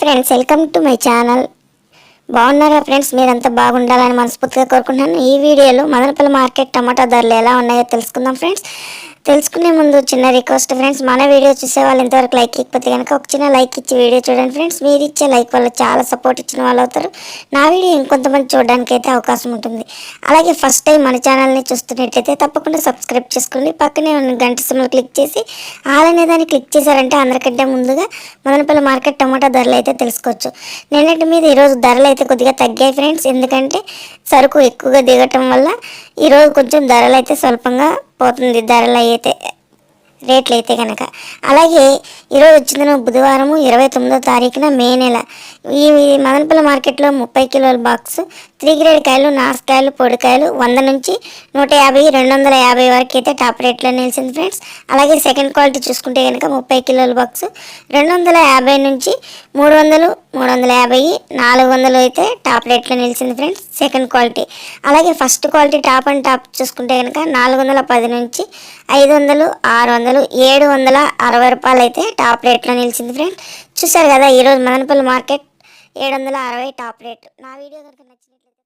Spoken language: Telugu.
Friends welcome to my channel బాగున్నారా ఫ్రెండ్స్ మీరంతా బాగుండాలని మనస్ఫూర్తిగా కోరుకుంటున్నాను. ఈ వీడియోలో మదనపల్లి మార్కెట్ టమాటా ధరలు ఎలా ఉన్నాయో తెలుసుకుందాం ఫ్రెండ్స్ తెలుసుకునే ముందు చిన్న రిక్వెస్ట్ ఫ్రెండ్స్ మన వీడియో చూసే వాళ్ళు ఇంతవరకు లైక్ ఇకపోతే కనుక ఒక చిన్న లైక్ ఇచ్చి వీడియో చూడండి ఫ్రెండ్స్ మీరు ఇచ్చే లైక్ వల్ల చాలా సపోర్ట్ ఇచ్చిన వాళ్ళు అవుతారు. నా వీడియో ఇంకొంతమంది చూడడానికి అయితే అవకాశం ఉంటుంది. అలాగే ఫస్ట్ టైం మన ఛానల్ని చూస్తున్నట్లయితే తప్పకుండా సబ్స్క్రైబ్ చేసుకోండి. పక్కనే ఉన్న గంట సింబల్ క్లిక్ చేసి ఆల్ అనే దాన్ని క్లిక్ చేశారంటే అందరికంటే ముందుగా మదనపల్లి మార్కెట్ టమాటా ధరలు అయితే తెలుసుకోవచ్చు. నిన్నటి మీద ఈరోజు ధరలు అయితే కొద్దిగా తగ్గాయి ఫ్రెండ్స్ ఎందుకంటే సరుకు ఎక్కువగా దిగటం వల్ల ఈరోజు కొంచెం ధరలు అయితే స్వల్పంగా పోతుంది ధరలు అయితే రేట్లు అయితే కనుక అలాగే ఈరోజు వచ్చింది బుధవారము ఇరవై తొమ్మిదో తారీఖున మే నెల. ఈ ఈ మదనపల్లి మార్కెట్లో ముప్పై కిలోల బాక్స్ త్రీ గ్రేడ్ కాయలు నాసుకాయలు పొడికాయలు వంద నుంచి నూట యాభై రెండు వందల యాభై వరకు అయితే టాప్ రేట్లో నిలిచింది ఫ్రెండ్స్. అలాగే సెకండ్ క్వాలిటీ చూసుకుంటే కనుక ముప్పై కిలోల బాక్స్ రెండు వందల యాభై నుంచి మూడు వందలు మూడు వందల యాభై నాలుగు వందలు అయితే టాప్ రేట్లో నిలిచింది ఫ్రెండ్స్ సెకండ్ క్వాలిటీ. అలాగే first quality top and top చూసుకుంటే కనుక నాలుగు వందల పది నుంచి ఐదు వందలు ఆరు వందలు ఏడు వందల అరవై రూపాయలు అయితే టాప్ రేట్లో నిలిచింది ఫ్రెండ్. చూసారు కదా ఈరోజు మదనపల్లి మార్కెట్ ఏడు వందల అరవై టాప్ రేట్. నా వీడియో కనుక నచ్చినట్లయితే